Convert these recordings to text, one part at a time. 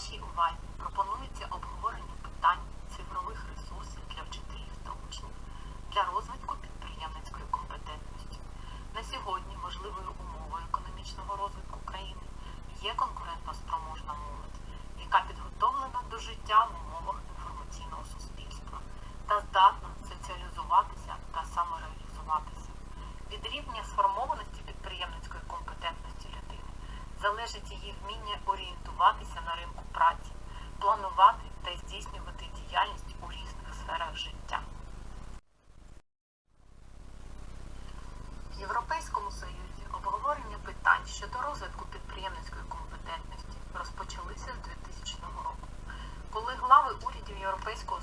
Вашій увазі пропонується обговорення питань цифрових ресурсів для вчителів та учнів для розвитку підприємницької компетентності. На сьогодні важливою умовою економічного розвитку країни є конкурентоспроможна молодь, яка підготовлена до життя в умовах інформаційного суспільства та здатна соціалізуватися та самореалізуватися. Від рівня сформованості підприємницької компетентності людини залежить її вміння орієнтуватися на ринку праці, планувати та здійснювати діяльність у різних сферах життя. В Європейському Союзі обговорення питань щодо розвитку підприємницької компетентності розпочалися з 2000 року, коли глави урядів Європейського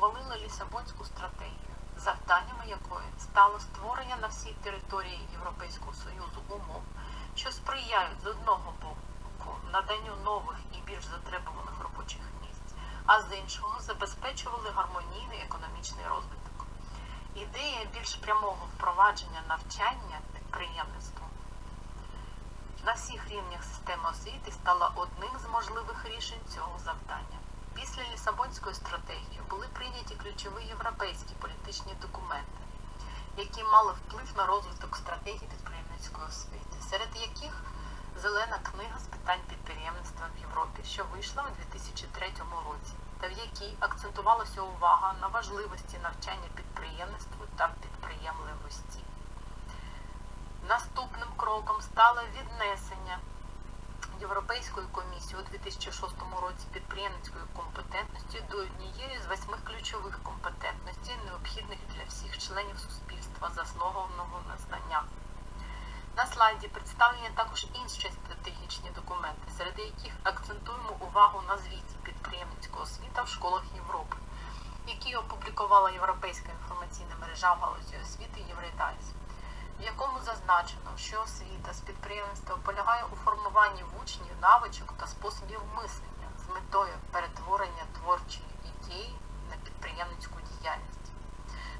Союзу ухвалили Лісабонську стратегію, завданнями якої стало створення на всій території Європейського Союзу умов, що сприяють з одного боку наданню нових і більш затребуваних робочих місць, а з іншого забезпечували гармонійний економічний розвиток. Ідея більш прямого впровадження навчання підприємництву на всіх рівнях системи освіти стала одним з можливих рішень цього завдання. Після Лісабонської стратегії були прийняті ключові європейські політичні документи, які мали вплив на розвиток стратегії підприємницької освіти, серед яких Зелена книга з питань підприємництва в Європі, що вийшла у 2003 році, та в якій акцентувалася увага на важливості навчання підприємництву та підприємливості. Наступним кроком стало віднесення Європейської комісії у 2006 році підприємницької компетентності до однієї з восьми ключових компетентностей, необхідних для всіх членів суспільства, заснованого на знаннях. На слайді представлені також інші стратегічні документи, серед яких акцентуємо увагу на звіті підприємницького освіта в школах Європи, які опублікувала Європейська інформаційна мережа в галузі освіти Єврейдайс, в якому зазначено, що освіта з підприємництва полягає у формуванні в учнів навичок та способів мислення з метою перетворення творчої ідеї на підприємницьку діяльність.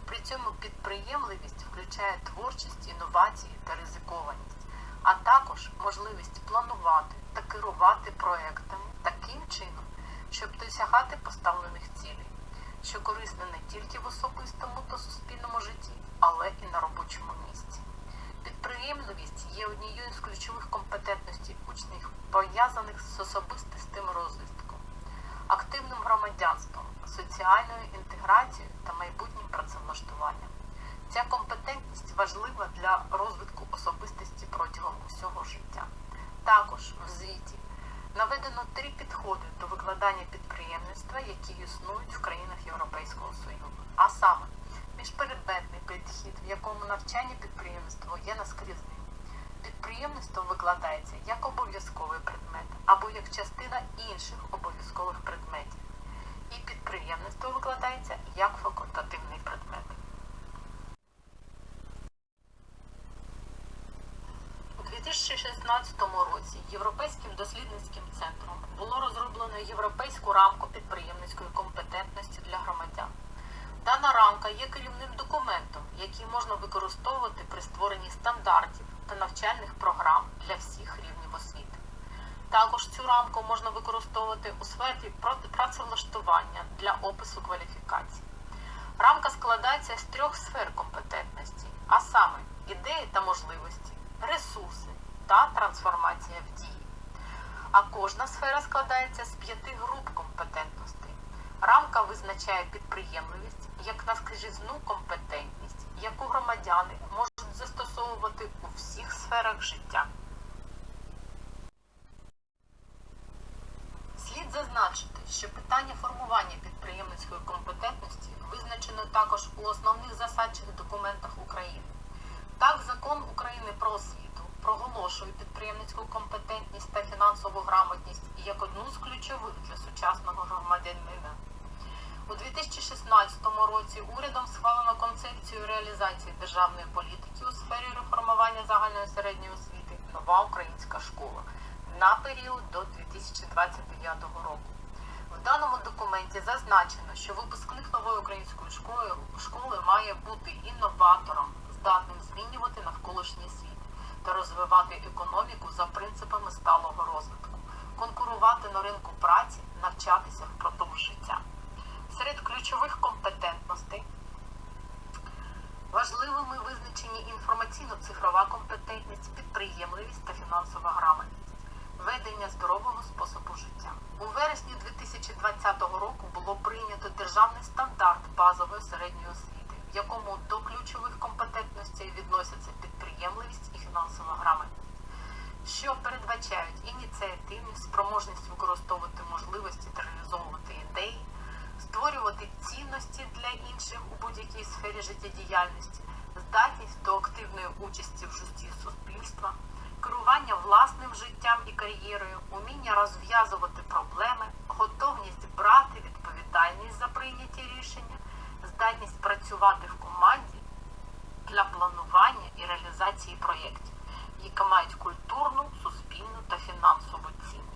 При цьому підприємливість включає творчість, інновації та ризикованість, а також можливість планувати та керувати проектами таким чином, щоб досягати поставлених цілей, що корисне не тільки в особистому однією з ключових компетентностей учнів, пов'язаних з особистим розвитком, активним громадянством, соціальною інтеграцією та майбутнім працевлаштуванням. Ця компетентність важлива для розвитку особистості протягом усього життя. Також в звіті наведено три підходи до викладання підприємництва, які існують в країнах Європейського Союзу, а саме міжпередметний підхід, в якому навчання підприємництва є наскрізним. Підприємництво викладається як обов'язковий предмет або як частина інших обов'язкових предметів. І підприємництво викладається як факультативний предмет. У 2016 році Європейським дослідницьким центром було розроблено європейську рамку підприємницької компетентності для громадян. Дана рамка є керівним документом, який можна використовувати при створенні стандартів та навчальних програм для всіх рівнів освіти. Також цю рамку можна використовувати у сфері працевлаштування для опису кваліфікацій. Рамка складається з трьох сфер компетентності, а саме ідеї та можливості, ресурси та трансформація в дії. А кожна сфера складається з п'яти груп компетентностей. Рамка визначає підприємливість як наскрізну компетентність, яку громадяни можуть застосовувати всіх сферах життя. Слід зазначити, що питання формування підприємницької компетентності визначено також у основних засадчих документах України. Так, закон України про освіту проголошує підприємницьку компетентність та фінансову грамотність як одну з ключових для сучасного громадянина. У 2016 році урядом схвалено концепцію реалізації державної політики у сфері реформування загальної середньої освіти Нова українська школа на період до 2029 року. В даному документі зазначено, що випускник нової української школи, школи має бути інноватором, здатним змінювати навколишній світ та розвивати економіку за принципами сталого розвитку, конкурувати на ринку праці, навчатися спроможність використовувати можливості та реалізовувати ідеї, створювати цінності для інших у будь-якій сфері життєдіяльності, здатність до активної участі в житті суспільства, керування власним життям і кар'єрою, уміння розв'язувати проблеми, готовність брати відповідальність за прийняті рішення, здатність працювати в команді для планування і реалізації проєктів які мають культурну, суспільну та фінансову цінність.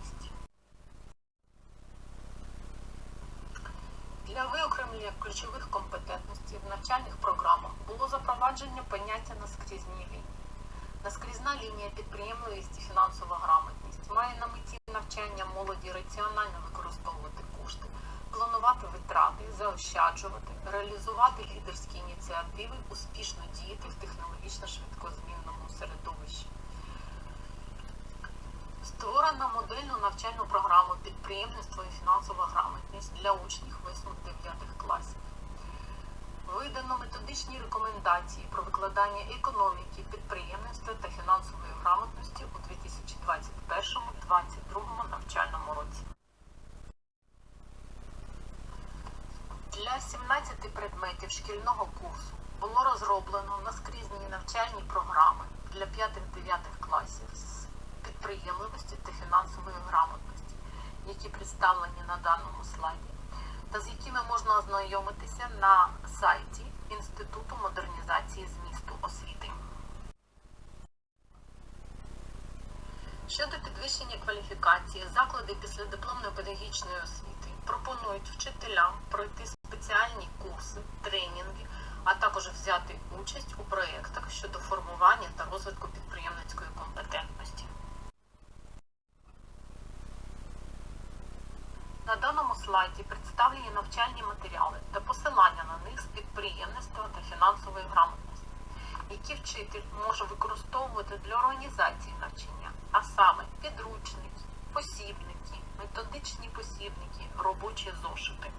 Для виокремлення ключових компетентностей в навчальних програмах було запровадження поняття наскрізній лінії. Наскрізна лінія підприємливість і фінансова грамотність має на меті навчання молоді раціонально використовувати кошти, планувати витрати, заощаджувати, реалізувати лідерські ініціативи, успішно діяти в технологічно швидкозмінному середовищі. Створено модельну навчальну програму підприємництво і фінансова грамотність для учнів 8-9 класів. Видано методичні рекомендації про викладання економіки, підприємництва та фінансової грамотності у 2021-2022 навчальному році. Для 17 предметів шкільного курсу було розроблено наскрізні навчальні програми для 5-9 класів з підприємливості та фінансової грамотності, які представлені на даному слайді, та з якими можна ознайомитися на сайті Інституту модернізації змісту освіти. Щодо підвищення кваліфікації, заклади післядипломної педагогічної освіти пропонують вчителям пройти спеціальні курси, тренінги, а також взяти участь у проєктах щодо формування та розвитку підприємницької компетентності. На даному слайді представлені навчальні матеріали та посилання на них з підприємництва та фінансової грамотності, які вчитель може використовувати для організації навчання, а саме підручники, посібники, методичні посібники, робочі зошити.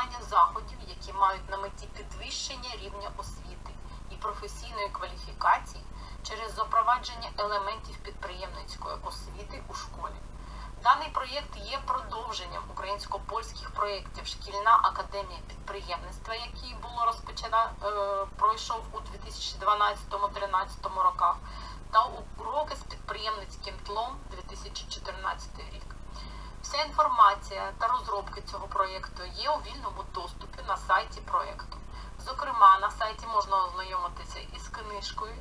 Виконання заходів, які мають на меті підвищення рівня освіти і професійної кваліфікації через запровадження елементів підприємницької освіти у школі. Даний проєкт є продовженням українсько-польських проєктів Шкільна академія підприємництва, який було розпочато, е, пройшов у 2012-2013 роках, та уроки з підприємницьким тлом 2014 рік. Вся інформація та розробки цього проєкту є у вільному доступі на сайті проєкту. Зокрема, на сайті можна ознайомитися із книжкою,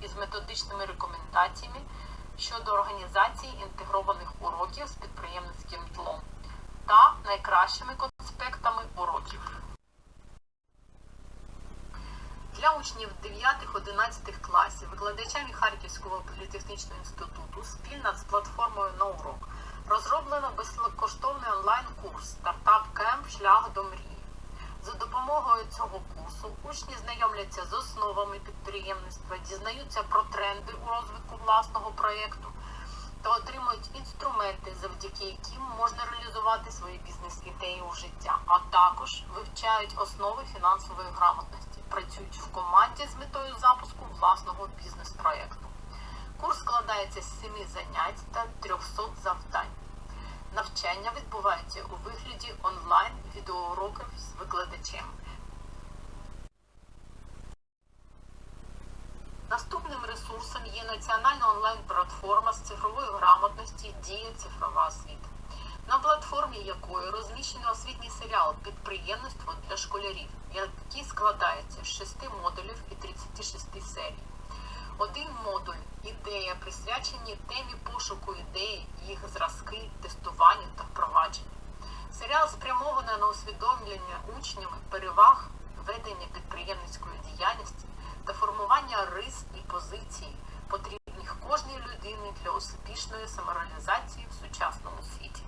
із методичними рекомендаціями щодо організації інтегрованих уроків з підприємницьким тлом та найкращими конспектами уроків. Для учнів 9-11 класів викладачами Харківського політехнічного інституту спільно з платформою на урок розроблено безкоштовний онлайн-курс Стартап Кемп Шлях до мрії. За допомогою цього курсу учні знайомляться з основами підприємництва, дізнаються про тренди у розвитку власного проєкту та отримують інструменти, завдяки яким можна реалізувати свої бізнес-ідеї у життя, а також вивчають основи фінансової грамотності, працюють в команді з метою запуску власного бізнес-проєкту. Курс складається з семи занять та 300 завдань. Навчання відбувається у вигляді онлайн відеоуроків з викладачем. Наступним ресурсом є національна онлайн-платформа з цифрової грамотності Дія цифрова освіта, на платформі якої розміщено освітній серіал Підприємництво для школярів, який складається з 6 модулів і 36 серій. Один модуль ідея присвячені темі пошуку ідеї, їх зразки, тестуванню та впровадження. Серіал спрямований на усвідомлення учнями переваг ведення підприємницької діяльності та формування рис і позицій, потрібних кожній людині для успішної самореалізації в сучасному світі.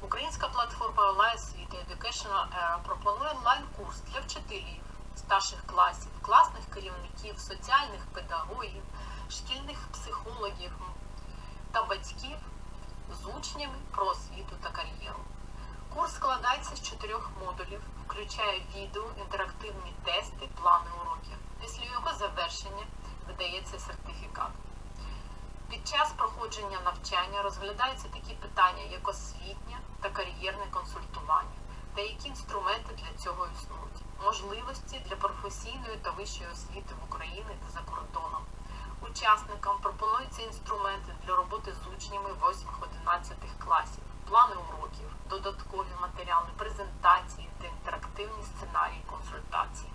Українська платформа освіти Educational Era пропонує онлайн-курс для вчителів старших класів, класних керівників, соціальних педагогів, шкільних психологів та батьків з учнями про освіту та кар'єру. Курс складається з чотирьох модулів, включає відео, інтерактивні тести, плани уроків. Після його завершення видається сертифікат. Під час проходження навчання розглядаються такі питання, як освітнє та кар'єрне консультування, та які інструменти для цього існують, можливості для професійної та вищої освіти в Україні та за кордоном. Учасникам пропонуються інструменти для роботи з учнями 8-11 класів, плани уроків, додаткові матеріали, презентації та інтерактивні сценарії консультацій.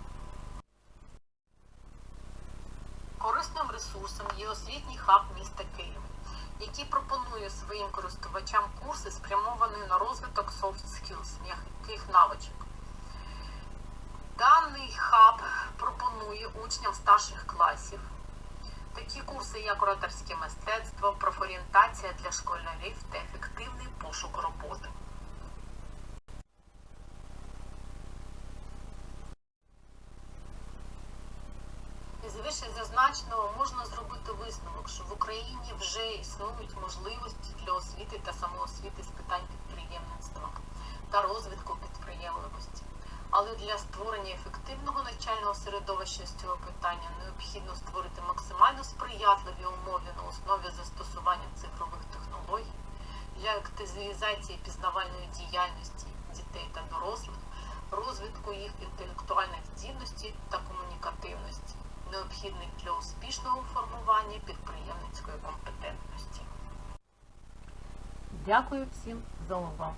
Корисним ресурсом є освітній хаб міста Києва, який пропонує своїм користувачам курси, спрямовані на розвиток soft skills, м'яких навичок. Даний хаб пропонує учням старших класів такі курси, як ораторське мистецтво, профорієнтація для школярів та ефективний пошук роботи. Із вище зазначеного можна зробити висновок, що в Україні вже існують можливості для освіти та самоосвіти з питань підприємництва та розвитку підприємливості. Але для створення ефективного навчального середовища з цього питання необхідно створити максимально сприятливі умови на основі застосування цифрових технологій для активізації пізнавальної діяльності дітей та дорослих, розвитку їх інтелектуальних здібностей та комунікативності, необхідних для успішного формування підприємницької компетентності. Дякую всім за увагу.